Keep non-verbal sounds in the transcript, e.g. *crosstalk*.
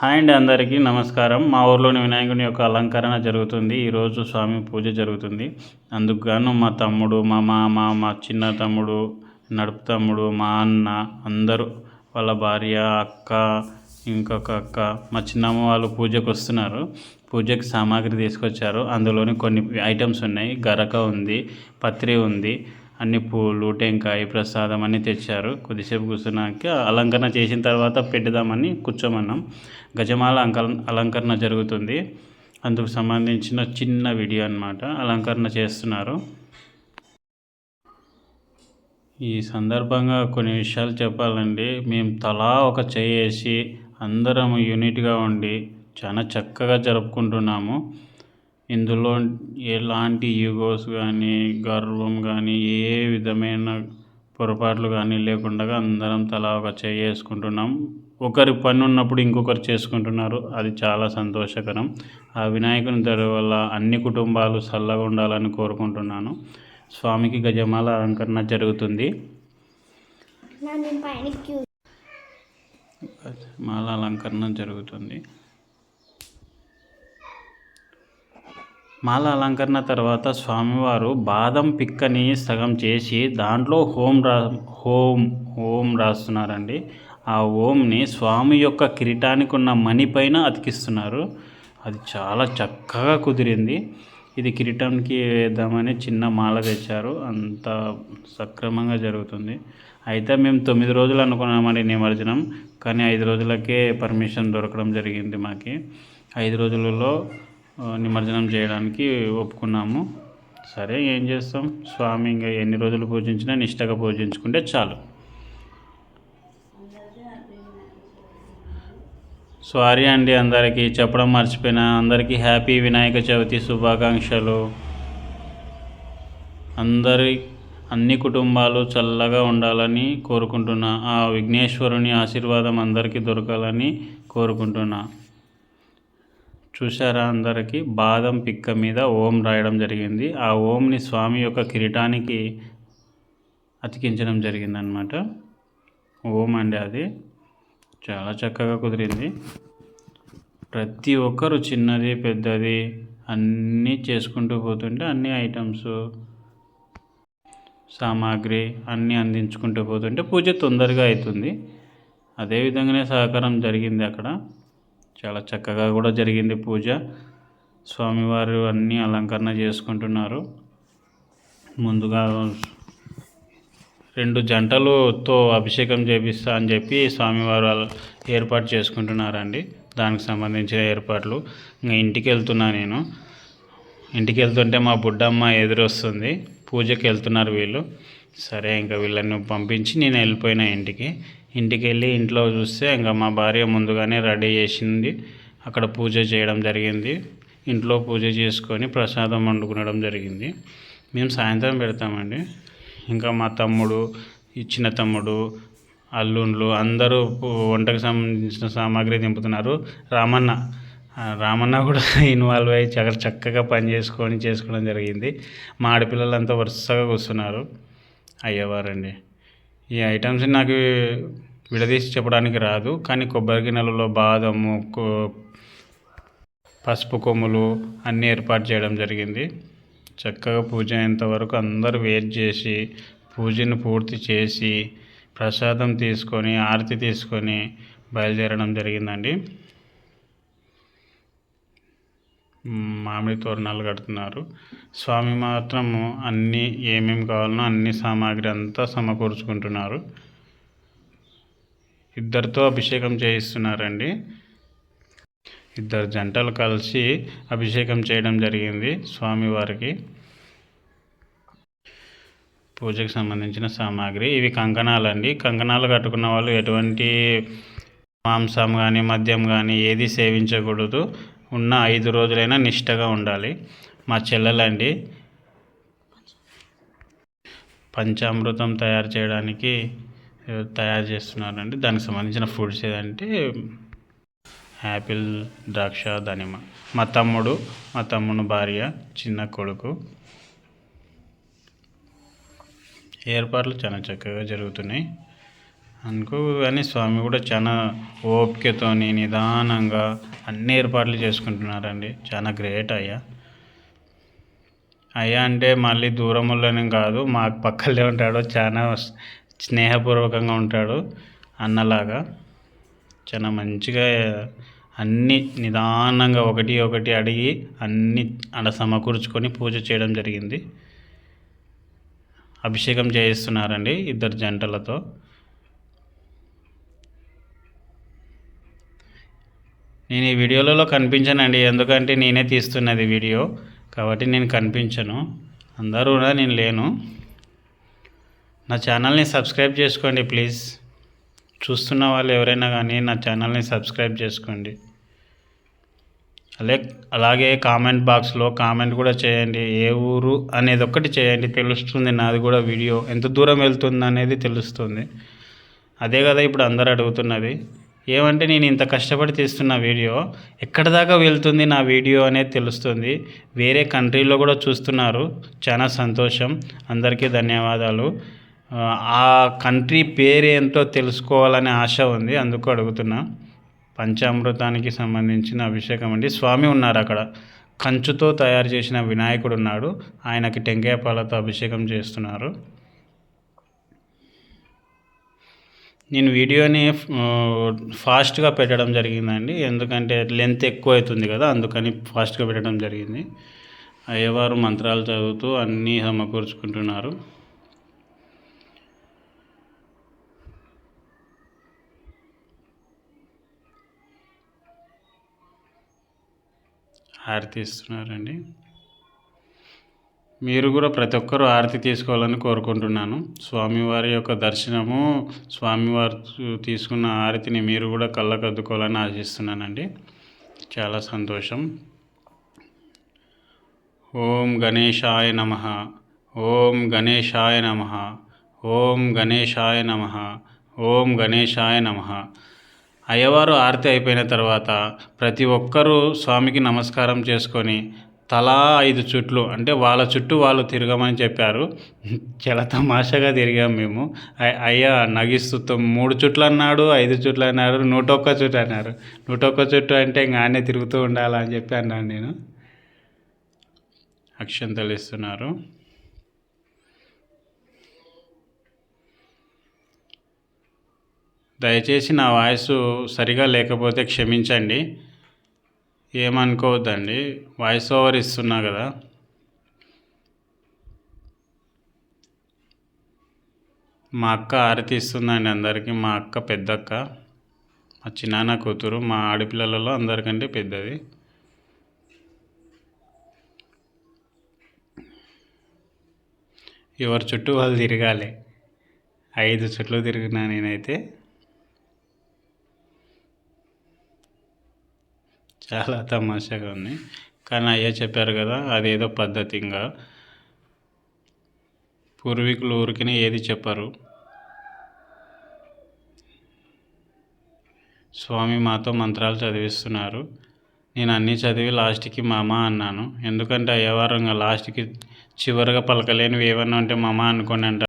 Hi అండి అందరికీ నమస్కారం. మా ఊర్లోని వినాయకుని యొక్క అలంకరణ జరుగుతుంది. ఈరోజు స్వామి పూజ జరుగుతుంది. అందుకు గాను మా తమ్ముడు మా మామ మా చిన్న తమ్ముడు నడుపు తమ్ముడు మా అన్న అందరూ వాళ్ళ భార్య అక్క ఇంకొక అక్క మా చిన్నమ్మ వాళ్ళు పూజకు వస్తున్నారు. పూజకి సామాగ్రి తీసుకొచ్చారు. అందులోని కొన్ని ఐటమ్స్ ఉన్నాయి. గరక ఉంది పత్రి ఉంది అన్ని పూలు టెంకాయ ప్రసాదం అన్నీ తెచ్చారు. కొద్దిసేపు కూర్చున్నాక అలంకరణ చేసిన తర్వాత పెట్టుదామని కూర్చోమన్నాం. గజమాల అంక అలంకరణ జరుగుతుంది. అందుకు సంబంధించిన చిన్న వీడియో అన్నమాట. అలంకరణ చేస్తున్నారు. ఈ సందర్భంగా కొన్ని విషయాలు చెప్పాలండి. మేము తలా ఒక చేసి అందరం యూనిట్గా ఉండి చాలా చక్కగా జరుపుకుంటున్నాము. ఇందులో ఎలాంటి ఈగోస్ కానీ గర్వం కానీ ఏ విధమైన పొరపాట్లు కానీ లేకుండా అందరం తలా ఒక చేయి వేసుకుంటున్నాం. ఒకరి పని ఉన్నప్పుడు ఇంకొకరు చేసుకుంటున్నారు. అది చాలా సంతోషకరం. ఆ వినాయకుని దయ వల్ల అన్ని కుటుంబాలు చల్లగా ఉండాలని కోరుకుంటున్నాను. స్వామికి గజమాల అలంకరణ జరుగుతుంది. మాల అలంకరణ జరుగుతుంది. మాల అలంకరణ తర్వాత స్వామివారు బాదం పిక్కని సగం చేసి దాంట్లో హోం రా హోం హోం రాస్తున్నారండి. ఆ ఓంని స్వామి యొక్క కిరీటానికి ఉన్న మణి పైన అతికిస్తున్నారు. అది చాలా చక్కగా కుదిరింది. ఇది కిరీటానికి వేద్దామని చిన్న మాల తెచ్చారు. అంత సక్రమంగా జరుగుతుంది. అయితే మేము తొమ్మిది రోజులు అనుకున్నామండి నిమజ్జనం. కానీ ఐదు రోజులకే పర్మిషన్ దొరకడం జరిగింది మాకి. ఐదు రోజులలో నిమజ్జనం చేయడానికి ఒప్పుకున్నాము. సరే ఏం చేస్తాం? స్వామి ఇంకా ఎన్ని రోజులు పూజించినా నిష్టగా పూజించుకుంటే చాలు. సారీ అండి అందరికీ చెప్పడం మర్చిపోయినా. అందరికీ హ్యాపీ వినాయక చవితి శుభాకాంక్షలు. అందరి అన్ని కుటుంబాలు చల్లగా ఉండాలని కోరుకుంటున్నా. ఆ విఘ్నేశ్వరుని ఆశీర్వాదం అందరికీ దొరకాలని కోరుకుంటున్నా. చూశారా అందరికీ? బాదం పిక్క మీద ఓం రాయడం జరిగింది. ఆ ఓంని స్వామి యొక్క కిరీటానికి అతికించడం జరిగిందనమాట ఓం అండి అది. చాలా చక్కగా కుదిరింది. ప్రతి ఒక్కరు చిన్నది పెద్దది అన్నీ చేసుకుంటూ పోతుంటే అన్ని ఐటమ్స్ సామాగ్రి అన్నీ అందించుకుంటూ పోతుంటే పూజ తొందరగా అవుతుంది అదేవిధంగానే సహకారం జరిగింది అక్కడ. చాలా చక్కగా కూడా జరిగింది పూజ. స్వామివారు అన్నీ అలంకరణ చేసుకుంటున్నారు. ముందుగా రెండు జంటలుతో అభిషేకం చేపిస్తా అని చెప్పి స్వామివారు ఏర్పాటు చేసుకుంటున్నారండి. దానికి సంబంధించిన ఏర్పాట్లు. ఇంకా ఇంటికి వెళ్తున్నా నేను. ఇంటికి వెళ్తుంటే మా బుడ్డమ్మ ఎదురొస్తుంది. పూజకి వెళ్తున్నారు వీళ్ళు. సరే ఇంకా వీళ్ళని పంపించి నేను వెళ్ళిపోయినా ఇంటికి. ఇంటికి వెళ్ళి ఇంట్లో చూస్తే ఇంకా మా భార్య ముందుగానే రెడీ చేసింది. అక్కడ పూజ చేయడం జరిగింది. ఇంట్లో పూజ చేసుకొని ప్రసాదం వండుకునడం జరిగింది. మేము సాయంత్రం పెడతామండి. ఇంకా మా తమ్ముడు ఇచ్చిన తమ్ముడు అల్లుండ్లు అందరూ వంటకు సంబంధించిన సామాగ్రి దింపుతున్నారు. రామన్న రామన్న కూడా *laughs* ఇన్వాల్వ్ అయ్యి చక్క చక్కగా పని చేసుకొని చేసుకోవడం జరిగింది. మా ఆడపిల్లలంతా వరుసగా కూర్చున్నారు. అయ్యేవారండి. ఈ ఐటమ్స్ నాకు విడదీసి చెప్పడానికి రాదు కానీ కొబ్బరి గిన్నెలలో బాదము పసుపు కొమ్ములు అన్నీ ఏర్పాటు చేయడం జరిగింది. చక్కగా పూజ అయ్యేంత వరకు అందరూ వెయిట్ చేసి పూజను పూర్తి చేసి ప్రసాదం తీసుకొని ఆరతి తీసుకొని బయలుదేరడం జరిగిందండి. మామిడి తోరణాలు కడుతున్నారు. స్వామి మాత్రము అన్నీ ఏమేమి కావాలనో అన్ని సామాగ్రి అంతా సమకూర్చుకుంటున్నారు. ఇద్దరితో అభిషేకం చేయిస్తున్నారండి. ఇద్దరు జంటలు కలిసి అభిషేకం చేయడం జరిగింది స్వామివారికి. పూజకు సంబంధించిన సామాగ్రి ఇవి కంకణాలండి. కంకణాలు కట్టుకున్న వాళ్ళు ఎటువంటి మాంసం కానీ మద్యం కానీ ఏది సేవించకూడదు. ఉన్న ఐదు రోజులైనా నిష్టగా ఉండాలి. మా చెల్లెలండి. పంచామృతం తయారు చేయడానికి తయారు చేస్తున్నారండి. దానికి సంబంధించిన ఫుడ్స్ ఏదంటే యాపిల్ ద్రాక్ష దానిమ్మ. మా తమ్ముడు మా తమ్ముడు భార్య చిన్న కొడుకు. ఏర్పాట్లు చాలా చక్కగా జరుగుతున్నాయి. అనుకో కానీ స్వామి కూడా చాలా ఓపికతోని నిదానంగా అన్ని ఏర్పాట్లు చేసుకుంటున్నారండి. చాలా గ్రేట్ అయ్యా. అయ్యా అంటే మళ్ళీ దూరంలోనే కాదు మాకు పక్కలే ఉంటాడు చాలా స్నేహపూర్వకంగా ఉంటాడు అన్నలాగా. చాలా మంచిగా అన్నీ నిదానంగా ఒకటి ఒకటి అడిగి అన్నీ అలా సమకూర్చుకొని పూజ చేయడం జరిగింది. అభిషేకం చేయిస్తున్నారండి ఇద్దరు జంటలతో. నేను ఈ వీడియోలలో కనిపించానండి ఎందుకంటే నేనే తీస్తున్నది వీడియో. కాబట్టి నేను కనిపించను. అందరూ కూడా నేను లేను. నా ఛానల్ని సబ్స్క్రైబ్ చేసుకోండి ప్లీజ్. చూస్తున్న వాళ్ళు ఎవరైనా కానీ నా ఛానల్ని సబ్స్క్రైబ్ చేసుకోండి. అలే అలాగే కామెంట్ బాక్స్లో కామెంట్ కూడా చేయండి. ఏ ఊరు అనేది ఒక్కటి చేయండి. తెలుస్తుంది నాది కూడా వీడియో. ఎంత దూరం వెళ్తుంది అనేది తెలుస్తుంది. అదే కదా ఇప్పుడు అందరు అడుగుతున్నది. ఏమంటే నేను ఇంత కష్టపడి తీస్తున్న వీడియో ఎక్కడ దాకా వెళ్తుంది నా వీడియో అనేది తెలుస్తుంది. వేరే కంట్రీలో కూడా చూస్తున్నారు. చాలా సంతోషం. అందరికీ ధన్యవాదాలు. ఆ కంట్రీ పేరు ఏంటో తెలుసుకోవాలనే ఆశ ఉంది. అందుకు అడుగుతున్నా. పంచామృతానికి సంబంధించిన అభిషేకం అండి. స్వామి ఉన్నారు అక్కడ. కంచుతో తయారు చేసిన వినాయకుడు ఉన్నాడు. ఆయనకి టెంకాయ పాలతో అభిషేకం చేస్తున్నారు. నేను వీడియోని ఫాస్ట్గా పెట్టడం జరిగిందండి. ఎందుకంటే లెంత్ ఎక్కువ అవుతుంది కదా అందుకని ఫాస్ట్గా పెట్టడం జరిగింది. అయ్యవారు మంత్రాలు చదువుతూ అన్నీ సమకూర్చుకుంటున్నారు. హారతి ఇస్తున్నారండి మీరు కూడా ప్రతి ఒక్కరూ హారతి తీసుకోవాలని కోరుకుంటున్నాను. స్వామివారి యొక్క దర్శనము స్వామివారు తీసుకున్న హారతిని మీరు కూడా కళ్ళకద్దుకోవాలని ఆశిస్తున్నానండి. చాలా సంతోషం. ఓం గణేశాయ నమ. ఓం గణేశాయ నమ. ఓం గణేశాయ నమ. ఓం గణేశాయ నమ. అయ్యవారు ఆరతి అయిపోయిన తర్వాత ప్రతి ఒక్కరూ స్వామికి నమస్కారం చేసుకొని తలా ఐదు చుట్లు అంటే వాళ్ళ చుట్టూ వాళ్ళు తిరగమని చెప్పారు. చాలా తమాషాగా తిరిగాం మేము. అయ్యా నగిస్తూ మూడు చుట్లు అన్నాడు ఐదు చుట్లు అన్నారు నూట ఒక్క చుట్టు అన్నారు. నూట ఒక్క చుట్టు అంటే ఇంకా ఆనే తిరుగుతూ ఉండాలని చెప్పి అన్నాను నేను. అక్షంతలు ఇస్తున్నారు దయచేసి నా వాయిస్ సరిగా లేకపోతే క్షమించండి. ఏమనుకోవద్దండి. వాయిస్ ఓవర్ ఇస్తున్నా కదా. మా అక్క ఆరతి ఇస్తుందండి అందరికీ. మా అక్క పెద్దక్క. మా చిన్నాన్న కూతురు. మా ఆడపిల్లలలో అందరికంటే పెద్దది. ఎవరి చుట్టూ వాళ్ళు తిరగాలి. ఐదు చుట్లు తిరిగినా నేనైతే. చాలా తమాషాగా ఉంది. కానీ అయ్యా చెప్పారు కదా అదేదో పద్ధతి ఇంకా. పూర్వీకులు ఊరికినే ఏది చెప్పరు. స్వామి మాతో మంత్రాలు చదివిస్తున్నారు. నేను అన్నీ చదివి లాస్ట్కి మామ అన్నాను. ఎందుకంటే అయ్యవారు ఇంకా లాస్ట్కి చివరిగా పలకలేనివి ఏమన్నా ఉంటే మామ అనుకోండి అంటారు.